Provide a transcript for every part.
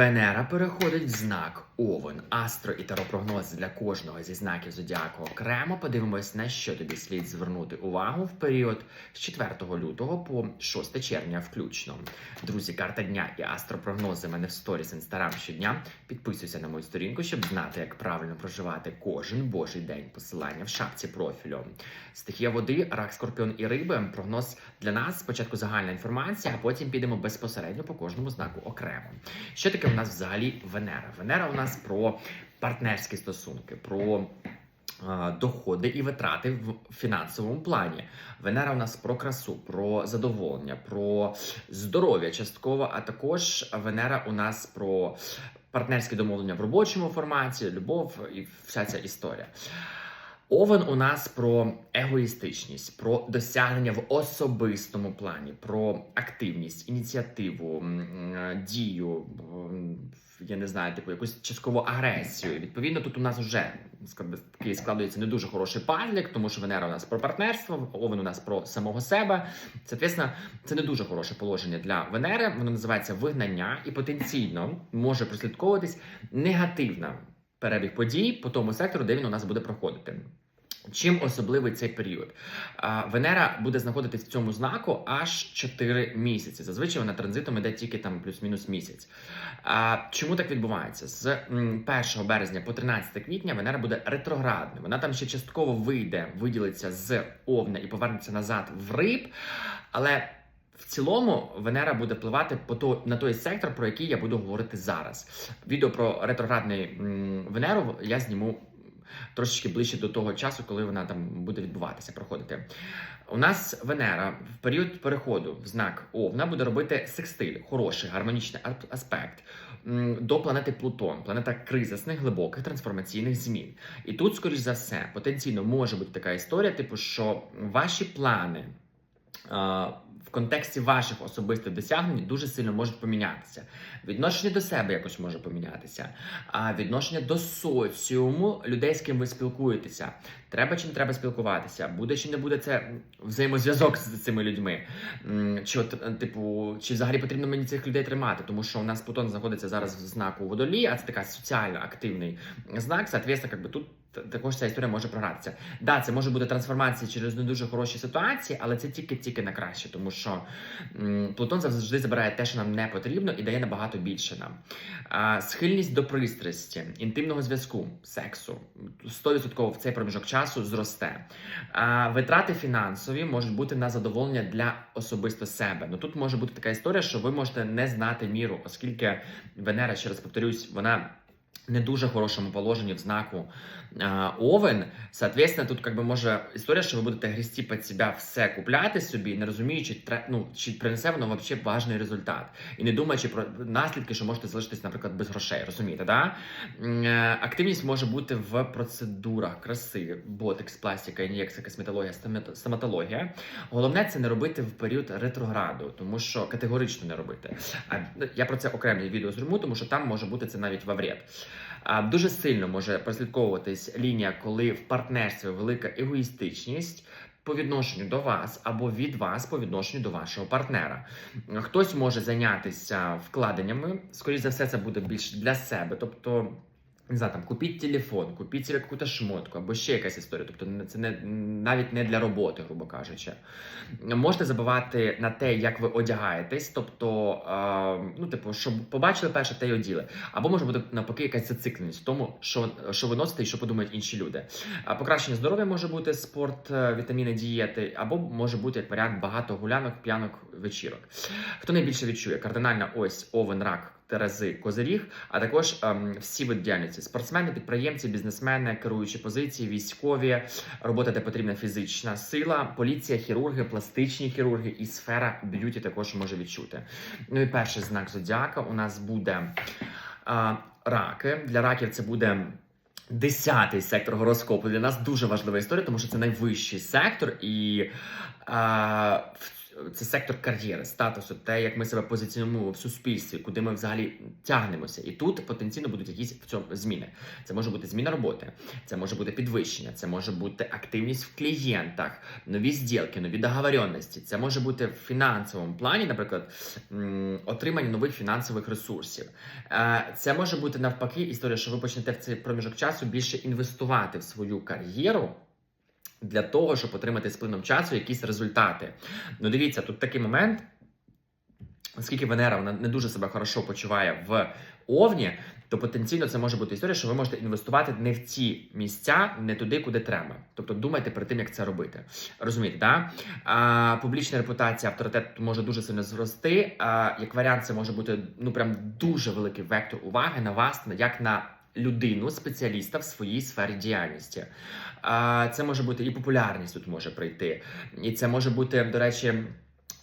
Венера переходить в знак Овен, астро і таропрогноз для кожного зі знаків зодіаку окремо. Подивимось, на що тобі слід звернути увагу в період з 4 лютого по 6 червня, включно. Друзі, карта дня і астропрогнози мене в сторіс інстаграм щодня. Підписуйся на мою сторінку, щоб знати, як правильно проживати кожен божий день. Посилання в шапці профілю. Стихія води, рак, скорпіон і риби. Прогноз для нас спочатку загальна інформація, а потім підемо безпосередньо по кожному знаку окремо. Що таке у нас взагалі Венера? Венера у нас про партнерські стосунки, про доходи і витрати в фінансовому плані. Венера у нас про красу, про задоволення, про здоров'я частково, а також Венера у нас про партнерські домовлення в робочому форматі, любов і вся ця історія. Овен у нас про егоїстичність, про досягнення в особистому плані, про активність, ініціативу, м, дію, я не знаю, типу якусь часткову агресію. Відповідно, тут у нас вже такий складується не дуже хороший пазлик, тому що Венера у нас про партнерство, Овен у нас про самого себе. Соответственно, це не дуже хороше положення для Венери. Воно називається вигнання і потенційно може прослідковуватись негативна перебіг подій по тому сектору, де він у нас буде проходити. Чим особливий цей період? Венера буде знаходитись в цьому знаку аж 4 місяці. Зазвичай вона транзитом іде тільки там плюс-мінус місяць. Чому так відбувається? З 1 березня по 13 квітня Венера буде ретроградною. Вона там ще частково вийде, виділиться з Овна і повернеться назад в риб. Але в цілому Венера буде впливати по то, на той сектор, про який я буду говорити зараз. Відео про ретроградний Венеру я зніму трошечки ближче до того часу, коли вона там буде відбуватися, проходити. У нас Венера в період переходу в знак Овна буде робити секстиль, хороший, гармонічний аспект до планети Плутон, планета кризисних, глибоких трансформаційних змін. І тут, скоріш за все, потенційно може бути така історія, типу, що ваші плани. В контексті ваших особистих досягнень дуже сильно можуть помінятися. Відношення до себе якось може помінятися, а відношення до соціуму людей, з ким ви спілкуєтеся. Треба чи не треба спілкуватися, буде чи не буде це взаємозв'язок з цими людьми. Чи е, типу, чи взагалі потрібно мені цих людей тримати? Тому що у нас Плутон знаходиться зараз в знаку водолії, а це така соціально активний знак. Соответственно, как би тут також ця історія може програтися. Да, це може бути трансформація через не дуже хороші ситуації, але це тільки-тільки на краще, тому що Плутон завжди забирає те, що нам не потрібно, і дає набагато більше нам. А, схильність до пристрасті, інтимного зв'язку, сексу 100% в цей проміжок часу зросте. А, витрати фінансові можуть бути на задоволення для особисто себе. Ну тут може бути така історія, що ви можете не знати міру, оскільки Венера, ще раз повторюсь, вона. Не дуже хорошому положенні в знаку а, Овен. Соответственно, тут как би може історія, що ви будете грісти під себе все купляти собі, не розуміючи, ну, чи принесе воно взагалі важний результат. І не думаючи про наслідки, що можете залишитись, наприклад, без грошей. Розумієте, да? Е, Активність може бути в процедурах краси, ботекс, пластика, ін'єкція, косметологія, стоматологія. Головне це не робити в період ретрограду, тому що категорично не робити. А ну, я про це окреме відео зробу, тому що там може бути це навіть во вред. А, Дуже сильно може прослідковуватись лінія, коли в партнерстві велика егоїстичність. По відношенню до вас або від вас по відношенню до вашого партнера. Хтось може зайнятися вкладеннями, скоріш за все, це буде більш для себе. Тобто, не знаю, там купіть телефон, купіть собі якусь шмотку або ще якась історія. Тобто, це не навіть не для роботи, грубо кажучи. Можете забувати на те, як ви одягаєтесь, тобто, е, ну, типу, щоб побачили перше, те й оділи. Або може бути навпаки якась зацикленість в тому, що, що ви носите і що подумають інші люди. Покращення здоров'я може бути спорт, е, вітаміни, дієти, або може бути як варіант багато гулянок, п'янок, вечірок. Хто найбільше відчує? Кардинальна ось овен, рак. Терези Козиріг, а також ем, всі види діяльності: спортсмени, підприємці, бізнесмени, керуючі позиції, військові, робота, де потрібна фізична сила, поліція, хірурги, пластичні хірурги і сфера б'юті також може відчути. Ну і перший знак зодіака у нас буде а, раки. Для раків це буде. Десятий сектор гороскопу для нас дуже важлива історія, тому що це найвищий сектор, і а, в- це сектор кар'єри, статусу, те, як ми себе позиціонуємо в суспільстві, куди ми взагалі тягнемося. І тут потенційно будуть якісь в цьому зміни. Це може бути зміна роботи, це може бути підвищення, це може бути активність в клієнтах, нові зділки, нові договоренності. Це може бути в фінансовому плані, наприклад, отримання нових фінансових ресурсів. Е, Це може бути навпаки історія, що ви почнете в цей проміжок часу більше інвестувати в свою кар'єру. Для того, щоб отримати з плином часу якісь результати. Ну, дивіться, тут такий момент, оскільки Венера вона не дуже себе хорошо почуває в Овні, то потенційно це може бути історія, що ви можете інвестувати не в ті місця, не туди, куди треба. Тобто думайте перед тим, як це робити. Розумієте, да? А, публічна репутація, авторитет може дуже сильно зрости. А, як варіант, це може бути ну прям дуже великий вектор уваги на вас, як на людину, спеціаліста в своїй сфері діяльності. Це може бути і популярність тут може прийти. І це може бути, до речі.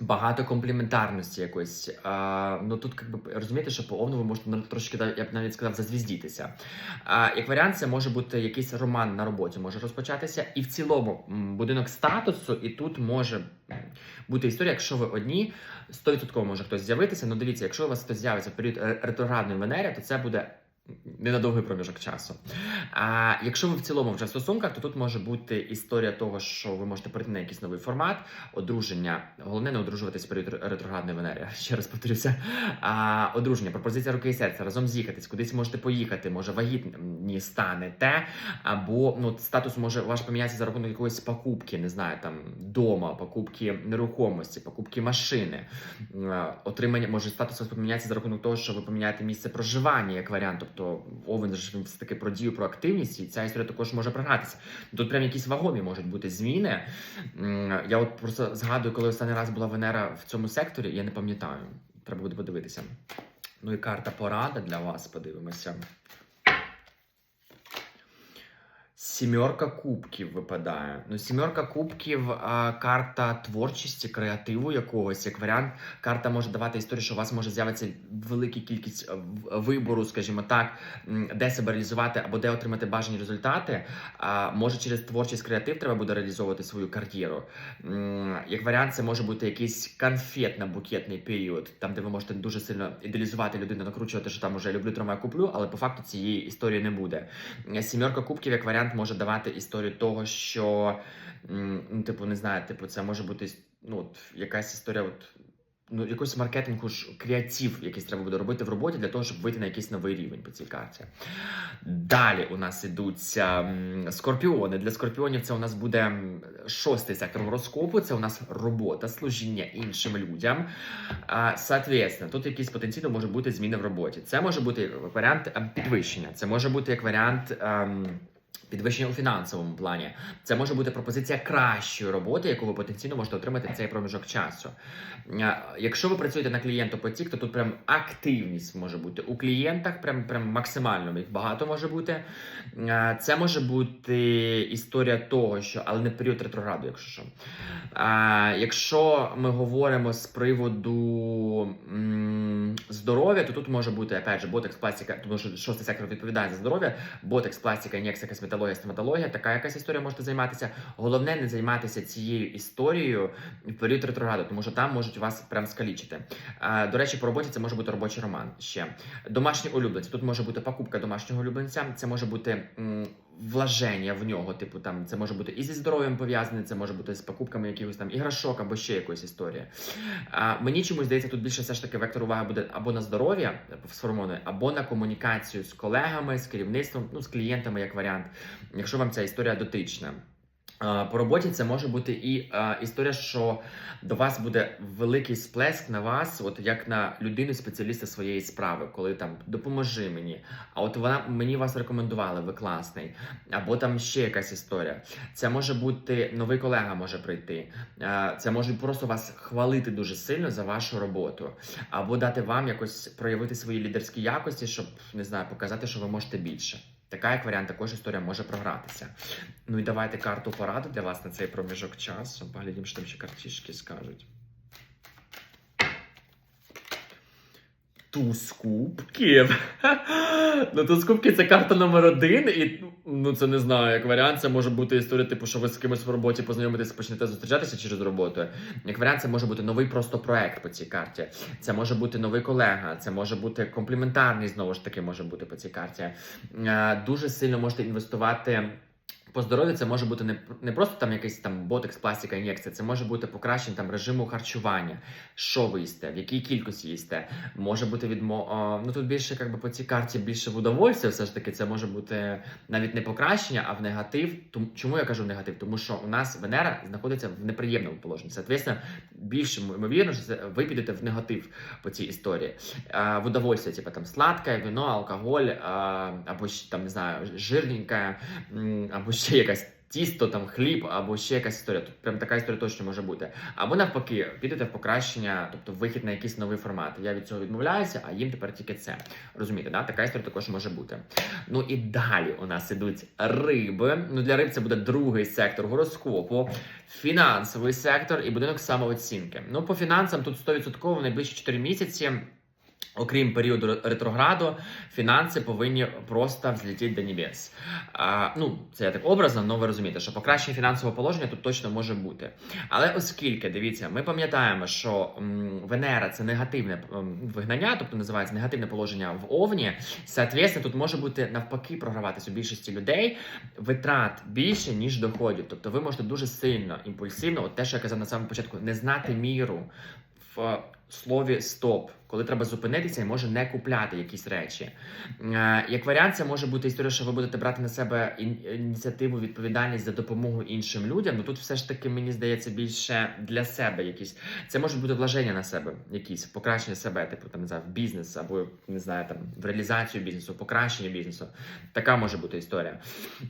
Багато компліментарності якоїсь. А, ну тут как би, розумієте, що по овну ви можете трошки, я б навіть сказав, зазвіздітися. А, як варіант, це може бути якийсь роман на роботі, може розпочатися. І в цілому будинок статусу, і тут може бути історія, якщо ви одні, 100% може хтось з'явитися. Ну дивіться, якщо у вас хтось з'явиться період ретроградної Венери, то це буде. Ненадовгий проміжок часу. А якщо ви в цілому вже в стосунках, то тут може бути історія того, що ви можете перейти на якийсь новий формат, одруження. Головне не одружуватись в період ретроградної Венери. Ще раз повторюся. А, одруження, пропозиція руки і серця, разом з'їхатись, кудись можете поїхати, може вагітні станете, або ну статус може ваш помінятися за рахунок якоїсь покупки, не знаю, там дома, покупки нерухомості, покупки машини. Е, Отримання може статус вас поміняється за рахунок того, що ви поміняєте місце проживання як варіант. Тобто Овен ж він все таки про дію, про активність, і ця історія також може програтися. Тут прям якісь вагомі можуть бути зміни. Я от просто згадую, коли останній раз була Венера в цьому секторі, я не пам'ятаю. Треба буде подивитися. Ну і карта порада для вас, подивимося. Сімерка кубків випадає. Ну, сімерка кубків карта творчості, креативу якогось. Як варіант, карта може давати історію, що у вас може з'явитися велика кількість е, вибору, скажімо так, де себе реалізувати або де отримати бажані результати. А, може, через творчість креатив треба буде реалізовувати свою кар'єру. Як варіант, це може бути якийсь конфетно-букетний період, там, де ви можете дуже сильно ідеалізувати людину, накручувати, що там уже люблю, тримаю, куплю, але по факту цієї історії не буде. Сімерка кубків як варіант може давати історію того, що ну, типу, не знаю, типу, це може бути ну, от, якась історія. От, Ну, якийсь маркетингу ж креатив, якийсь треба буде робити в роботі для того, щоб вийти на якийсь новий рівень по цій карті. Далі у нас ідуться скорпіони. Для скорпіонів це у нас буде шостий сектор гороскопу. Це у нас робота, служіння іншим людям. Соответственно, тут якісь потенційно може бути зміни в роботі. Це може бути варіант ем, підвищення, це може бути як варіант. Підвищення у фінансовому плані це може бути пропозиція кращої роботи, яку ви потенційно можете отримати в цей проміжок часу. Е, Якщо ви працюєте на клієнтопотік, то тут прям активність може бути у клієнтах, прям прям максимально їх багато може бути. Е, Це може бути історія того, що але не період ретрограду, якщо що. Е, Якщо ми говоримо з приводу здоров'я, то тут може бути опять же ботекс, пластика, тому що шостий сектор відповідає за здоров'я, ботекс, пластика, ін'єкція, косметологія, стоматологія. Така якась історія можете займатися. Головне не займатися цією історією в період ретрограду, тому що там можуть вас прям скалічити. До речі, по роботі це може бути робочий роман ще. Домашні улюбленці. Тут може бути покупка домашнього улюбленця, це може бути. Вложення в нього, типу, там це може бути і зі здоров'ям пов'язане, це може бути з покупками якихось там іграшок або ще якоїсь історії. А, мені чомусь здається, тут більше все ж таки вектор уваги буде або на здоров'я сформоване, або на комунікацію з колегами, з керівництвом, ну з клієнтами як варіант, якщо вам ця історія дотична. По роботі це може бути і а, історія, що до вас буде великий сплеск на вас, от як на людину спеціаліста своєї справи, коли там допоможи мені. А от вона мені вас рекомендували, ви класний, або там ще якась історія. Це може бути новий колега може прийти. Е, Це може просто вас хвалити дуже сильно за вашу роботу, або дати вам якось проявити свої лідерські якості, щоб не знаю, показати, що ви можете більше. Така як варіант, також історія може програтися. Ну і давайте карту поради для вас на цей проміжок часу. Поглядім, що там ще картішки скажуть. Туз кубків. Ну, туз кубків це карта номер один, і ну це не знаю, як варіант, це може бути історія, типу, що ви з кимось в роботі познайомитесь, почнете зустрічатися через роботу. Як варіант, це може бути новий просто проект по цій карті. Це може бути новий колега, це може бути компліментарний, знову ж таки, може бути по цій карті. Е, Дуже сильно можете інвестувати. По здоров'ю це може бути не, не просто там якийсь там ботекс, пластика, ін'єкція, це може бути покращення там режиму харчування, що ви їсте, в якій кількості їсте. Може бути відмо... ну тут більше якби по цій карті більше в удовольствие, все ж таки, це може бути навіть не покращення, а в негатив. Тому чому я кажу в негатив? Тому що у нас Венера знаходиться в неприємному положенні. Соответственно, більше ймовірно, що ви підете в негатив по цій історії. А, в удовольствие, типу там сладке, вино, алкоголь, а, або там не знаю, жирненьке, або ще якась. Тісто, там хліб або ще якась історія. Тут прям така історія точно може бути. Або навпаки, підете в покращення, тобто вихід на якийсь новий формат. Я від цього відмовляюся, а їм тепер тільки це. Розумієте, да? така історія також може бути. Ну і далі у нас ідуть риби. Ну для риб це буде другий сектор гороскопу, фінансовий сектор і будинок самооцінки. Ну по фінансам тут 100% в найближчі 4 місяці. Окрім періоду ретрограду, фінанси повинні просто взлетіти до небес. А, ну, це я так образно, але ви розумієте, що покращення фінансового положення тут точно може бути. Але оскільки, дивіться, ми пам'ятаємо, що м, Венера це негативне м, вигнання, тобто називається негативне положення в Овні, соответственно, тут може бути навпаки програватись у більшості людей витрат більше, ніж доходів. Тобто ви можете дуже сильно, імпульсивно, от те, що я казав на самому початку, не знати міру в слові стоп, коли треба зупинитися і може не купляти якісь речі. Е, Як варіант, це може бути історія, що ви будете брати на себе ініціативу, відповідальність за допомогу іншим людям. Ну тут все ж таки мені здається більше для себе якісь. Це може бути вложення на себе, якісь покращення себе, типу там в бізнес або не знаю, там в реалізацію бізнесу, покращення бізнесу. Така може бути історія.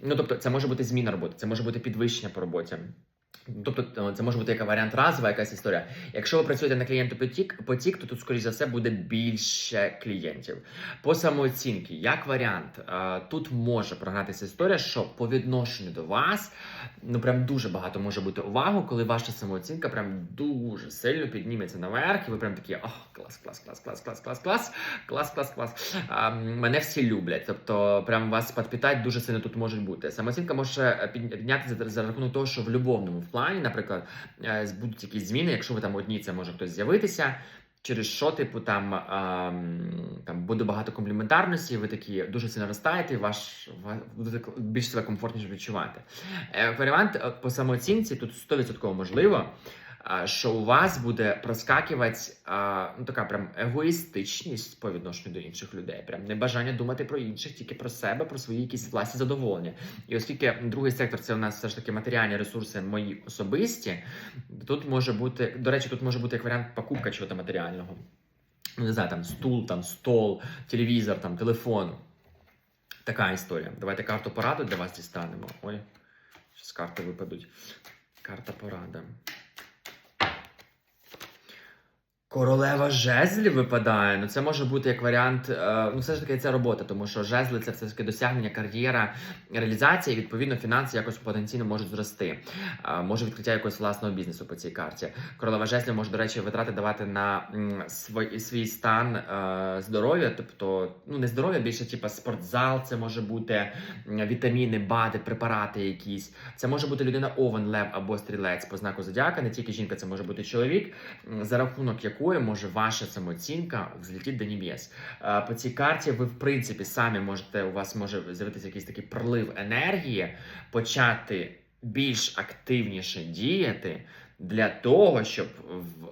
Ну тобто, це може бути зміна роботи, це може бути підвищення по роботі. Тобто це може бути як варіант разова якась історія. Якщо ви працюєте на клієнту потік, то тут, скоріш за все, буде більше клієнтів. По самооцінці, як варіант, е, тут може програтися історія, що по відношенню до вас ну прям дуже багато може бути увагу, коли ваша самооцінка прям дуже сильно підніметься наверх, і ви прям такі ох, клас, клас, клас, клас, клас, клас, клас, клас, клас, клас. Мене всі люблять. Тобто, прям вас підпитати дуже сильно тут можуть бути. Самооцінка може піднятися за, рахунок того, що в любовному плані, наприклад, е, будуть якісь зміни. Якщо ви там одні, це може хтось з'явитися. Через що, типу, там, а, там буде багато компліментарності, ви такі дуже сильно ростаєте, ваш, будете більш себе комфортніше відчувати. Е, Варіант е, по самооцінці тут 100% можливо, що у вас буде проскакувати ну, така прям егоїстичність по відношенню до інших людей. Прям небажання думати про інших, тільки про себе, про свої якісь власні задоволення. І оскільки другий сектор це у нас все ж таки матеріальні ресурси мої особисті, тут може бути, до речі, тут може бути як варіант покупка чогось матеріального. Ну, не знаю, там стул, там стол, телевізор, там телефон. Така історія. Давайте карту пораду для вас дістанемо. Ой, зараз карти випадуть. Карта порада. Королева жезлів випадає. Ну це може бути як варіант. е, ну, все ж таки це робота, тому що жезли це все ж таки досягнення, кар'єра, реалізація, і відповідно фінанси якось потенційно можуть зрости. Е, може відкриття якогось власного бізнесу по цій карті. Королева жезлів може, до речі, витрати давати на свій, свій стан е, здоров'я, тобто, ну не здоров'я, більше типу спортзал, це може бути вітаміни, бади, препарати якісь. Це може бути людина овен, лев або стрілець по знаку зодіака, не тільки жінка, це може бути чоловік, за рахунок якої може ваша самооцінка взлетіти до небес. Е, По цій карті ви, в принципі, самі можете, у вас може з'явитися якийсь такий прилив енергії, почати більш активніше діяти для того, щоб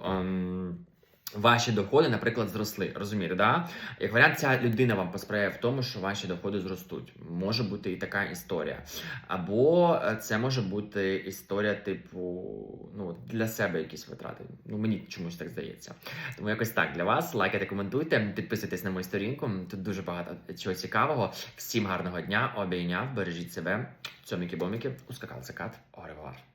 ем, ваші доходи, наприклад, зросли. Розумієте, да? Як варіант, ця людина вам посприяє в тому, що ваші доходи зростуть. Може бути і така історія. Або е, це може бути історія, типу, ну, для себе якісь витрати. Ну, мені чомусь так здається. Тому якось так для вас. Лайкайте, коментуйте, підписуйтесь на мою сторінку. Тут дуже багато чого цікавого. Всім гарного дня, обійняв, бережіть себе. Цьоміки-боміки, ускакав закат. Оревуар.